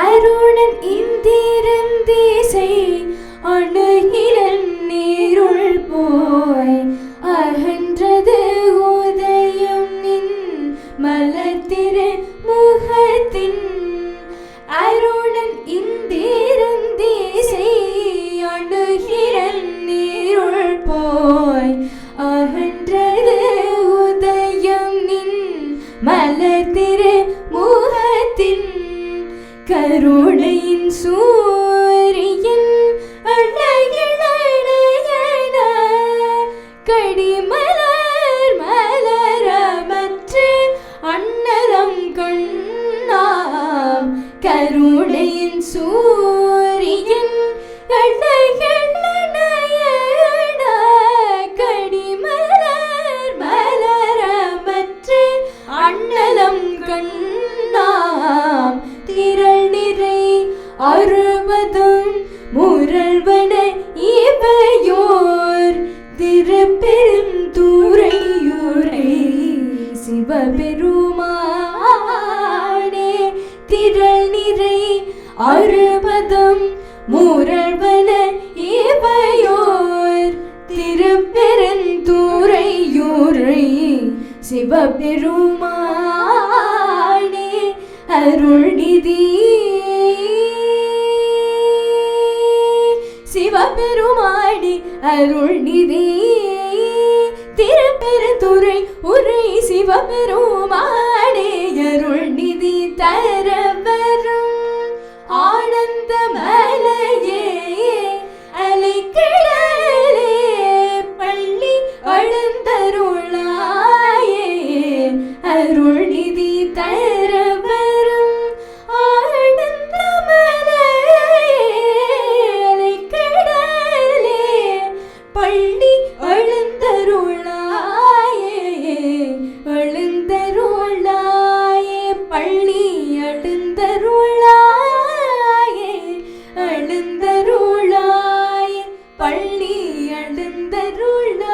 அருணன் இந்திரன் அணுகிலன் நீருள் போய் அகன்றது உதயம் நின் மலத்திரு முகத்தின். அருணன் இந்திரன் அணுகிலன் நீருள் போய் அகன்றது கருணையின் சூரியன் அழகிழன கடிமலர் மலரமற்று அன்னதம் கண்ணாம் கருணையின் சூரியன் அழகிழன அறுபதும் முரள்வன இவையோர். திருப்பெரும் தூரையூரை சிவபெருமானே. திரள் நிறை அறுபதும் முரள்வன இவையோர். திருப்பெருந்தூரையூரை சிவபெருமானே. அருள்நிதி சிவபெருமாடி அருள் அருள்நிதி திருப்பெருந்துறை உரை சிவபெருமாடே அருள் நிதி தர வரும் ஆனந்த மலையே அலைக்கிடலே பள்ளி அழுந்தருளாயே அருள் நிதி தர எழுந்தருளாயே பள்ளி